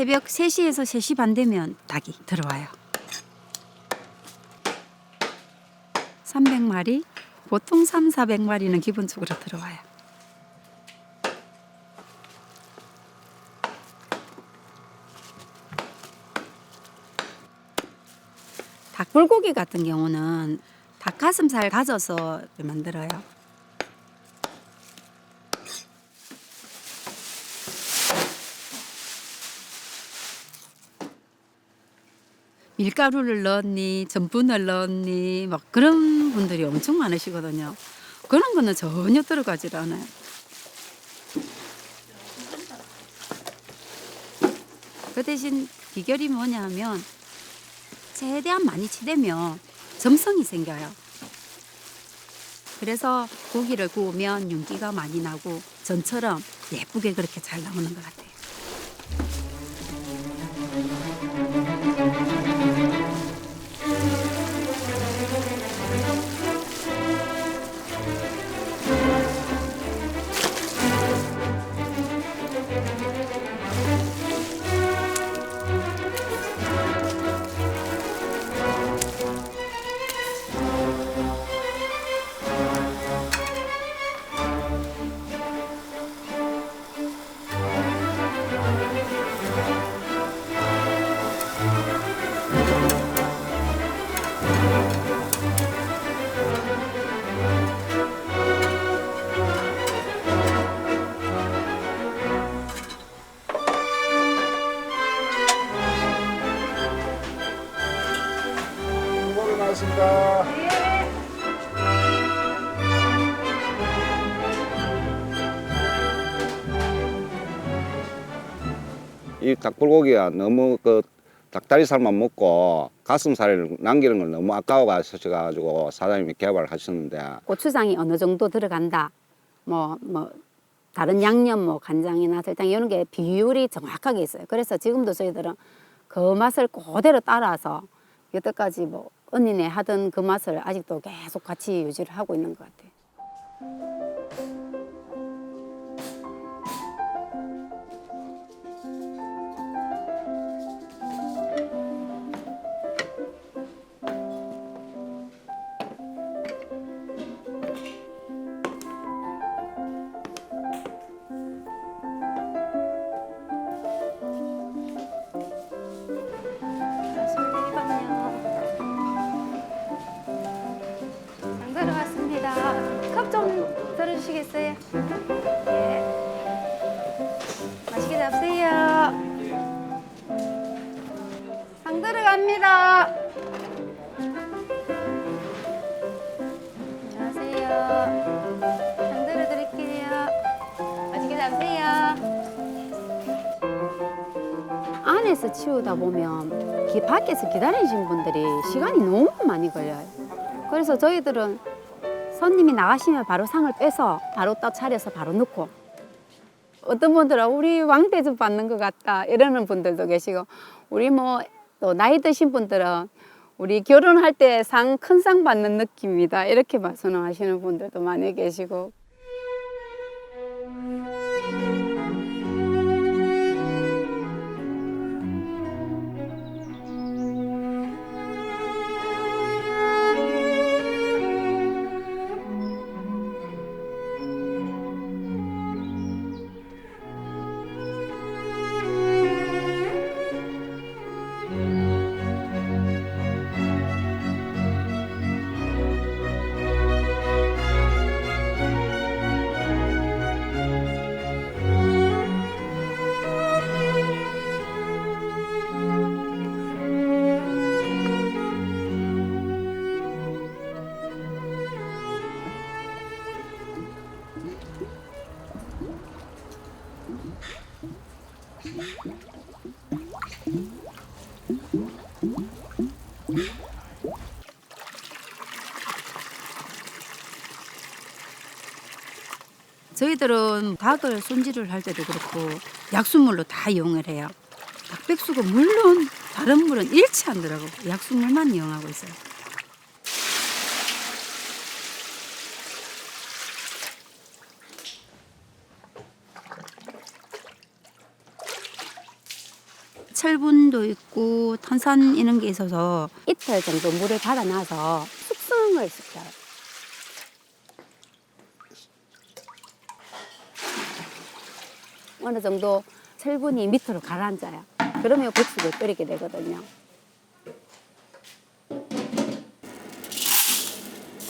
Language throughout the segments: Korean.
새벽 3시에서 3시 반 되면 닭이 들어와요. 300마리, 보통 3, 400마리는 기본적으로 들어와요. 닭불고기 같은 경우는 닭가슴살 다져서 만들어요. 밀가루를 넣었니, 전분을 넣었니, 막 그런 분들이 엄청 많으시거든요. 그런 거는 전혀 들어가질 않아요. 그 대신 비결이 뭐냐 하면 최대한 많이 치대면 점성이 생겨요. 그래서 고기를 구우면 윤기가 많이 나고 전처럼 예쁘게 그렇게 잘 나오는 것 같아요. 이 닭불고기가 너무 그 닭다리살만 먹고 가슴살을 남기는 걸 너무 아까워가셔가지고 사장님이 개발하셨는데 고추장이 어느 정도 들어간다. 뭐, 뭐, 다른 양념, 뭐, 간장이나 설탕 이런 게 비율이 정확하게 있어요. 그래서 지금도 저희들은 그 맛을 그대로 따라서 여태까지 뭐, 언니네 하던 그 맛을 아직도 계속 같이 유지를 하고 있는 것 같아요. 안에서 치우다 보면 기- 밖에서 기다리신 분들이 시간이 너무 많이 걸려요. 그래서 저희들은 손님이 나가시면 바로 상을 빼서 바로 딱 차려서 바로 넣고 어떤 분들은 우리 왕대접 받는 것 같다 이러는 분들도 계시고 우리 뭐 또 나이 드신 분들은 우리 결혼할 때 상 큰 상 받는 느낌이다 이렇게 말씀하시는 분들도 많이 계시고 저희들은 닭을 손질을 할 때도 그렇고 약수물로 다 이용을 해요. 닭백숙은 물론 다른 물은 일치 안 들어가고 약수물만 이용하고 있어요. 철분도 있고 탄산 이런 게 있어서 이틀 정도 물에 받아놔서 숙성을 시켜요. 어느 정도 철분이 밑으로 가라앉아요. 그러면 국수를 끓이게 되거든요.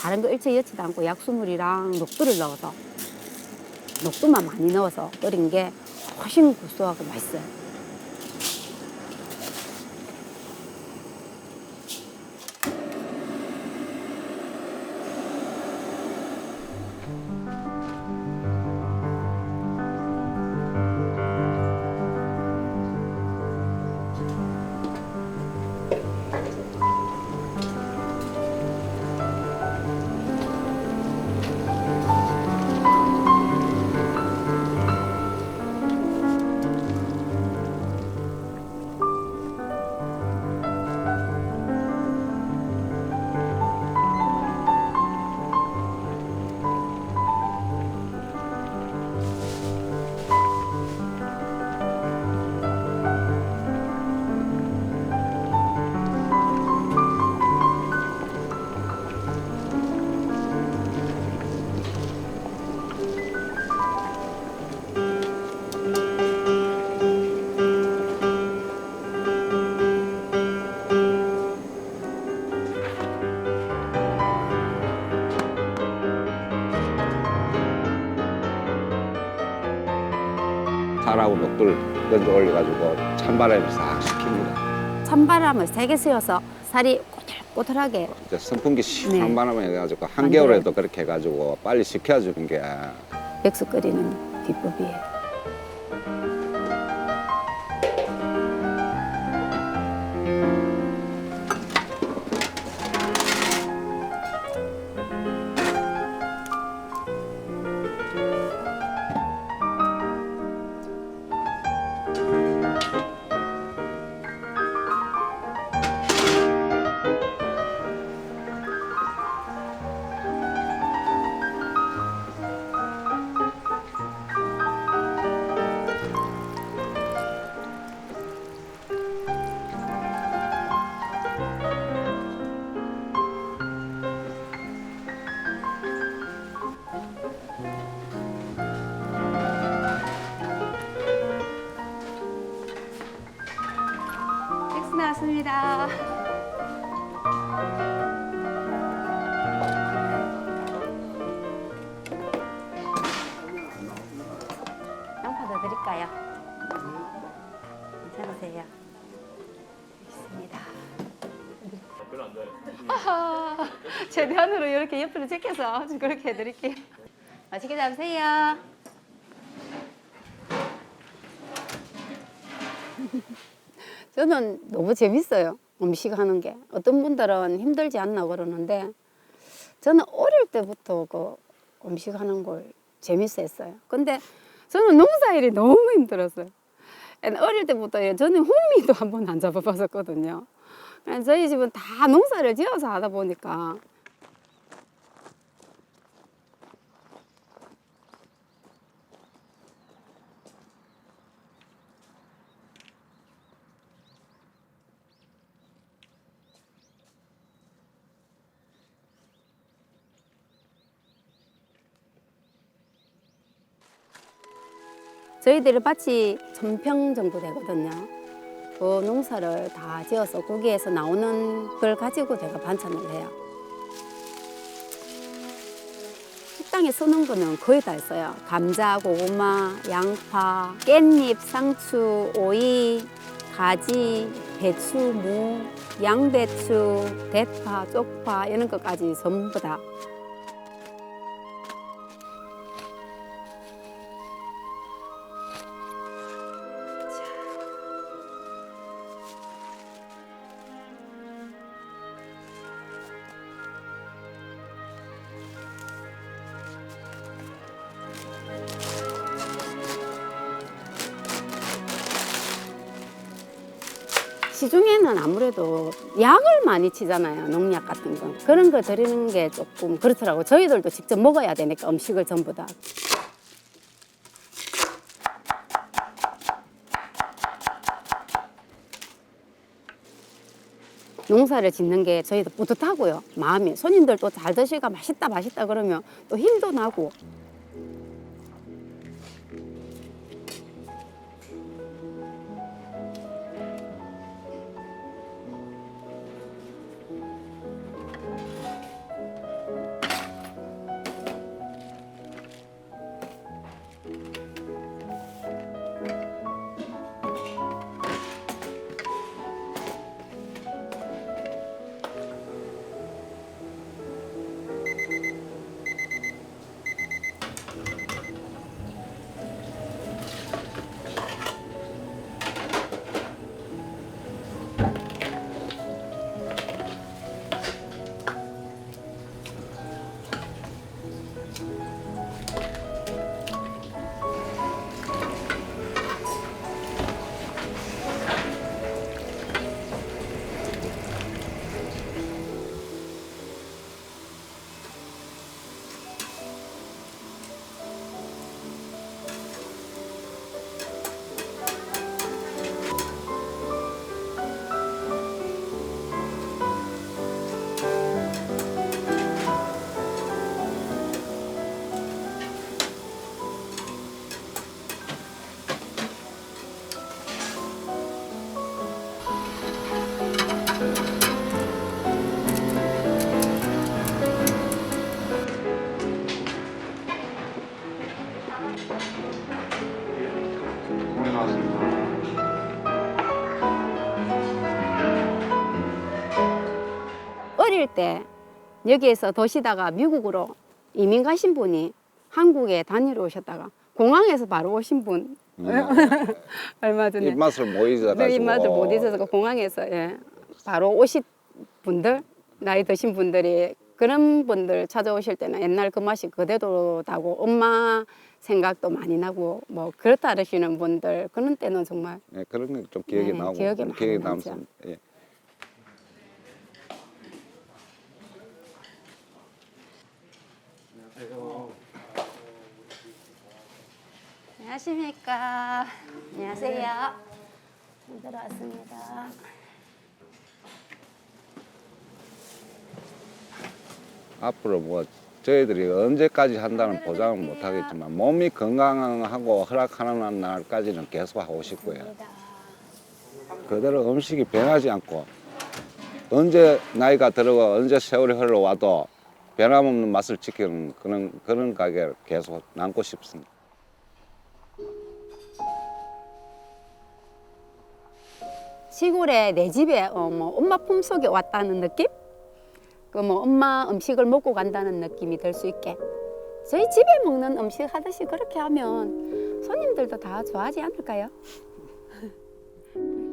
다른 거 일체 여치도 않고 약수물이랑 녹두를 넣어서 녹두만 많이 넣어서 끓인 게 훨씬 구수하고 맛있어요. 녹두를 건져 올려가지고 찬바람에 싹 식힙니다. 찬바람을 세게 쐬어서 살이 꼬들꼬들하게 이제 선풍기 시원한 네. 바람에 해가지고 한겨울에도 그렇게 해가지고 빨리 식혀주는 게 백수 끓이는 비법이에요. 나왔습니다. 최대한으로 이렇게 옆으로 제껴서 그렇게 해드릴게요. 맛있게 잡으세요. 저는 너무 재밌어요. 음식 하는 게. 어떤 분들은 힘들지 않나 그러는데 저는 어릴 때부터 그 음식 하는 걸 재밌어 했어요. 근데 저는 농사일이 너무 힘들었어요. 어릴 때부터 저는 호미도 한 번 안 잡아봤었거든요. 저희 집은 다 농사를 지어서 하다 보니까 저희들의 밭이 천평 정도 되거든요. 그 농사를 다 지어서 거기에서 나오는 걸 가지고 제가 반찬을 해요. 식당에 쓰는 거는 거의 다 있어요. 감자, 고구마, 양파, 깻잎, 상추, 오이, 가지, 배추, 무, 양배추, 대파, 쪽파 이런 것까지 전부 다 시중에는 아무래도 약을 많이 치잖아요. 농약 같은 거. 그런 거 드리는 게 조금 그렇더라고. 저희들도 직접 먹어야 되니까 음식을 전부 다. 농사를 짓는 게 저희도 뿌듯하고요. 마음이 손님들도 잘 드시가 맛있다 맛있다 그러면 또 힘도 나고 때 여기에서 도시다가 미국으로 이민 가신 분이 한국에 다니러 오셨다가 공항에서 바로 오신 분 얼마 전에 입맛을 못 잊어가지고. 네, 입맛을 못 잊어서 공항에서 예, 바로 오신 분들 나이 드신 분들이 그런 분들 찾아오실 때는 옛날 그 맛이 그대로다고 엄마 생각도 많이 나고 뭐 그렇다 하시는 분들 그런 때는 정말 예, 그런 게 좀 기억이 네, 나고 기억에 기억에. 남습니다. 예. 안녕하십니까. 안녕하세요. 들어왔습니다. 앞으로 뭐 저희들이 언제까지 한다는 보장은 못 하겠지만 몸이 건강하고 허락하는 날까지는 계속 하고 싶고요. 그대로 음식이 변하지 않고 언제 나이가 들어가 언제 세월이 흘러와도 변함없는 맛을 지키는 그런 그런 가게를 계속 남고 싶습니다. 시골에 내 집에 어, 뭐 엄마 품속에 왔다는 느낌? 그 뭐 엄마 음식을 먹고 간다는 느낌이 들 수 있게 저희 집에 먹는 음식 하듯이 그렇게 하면 손님들도 다 좋아하지 않을까요?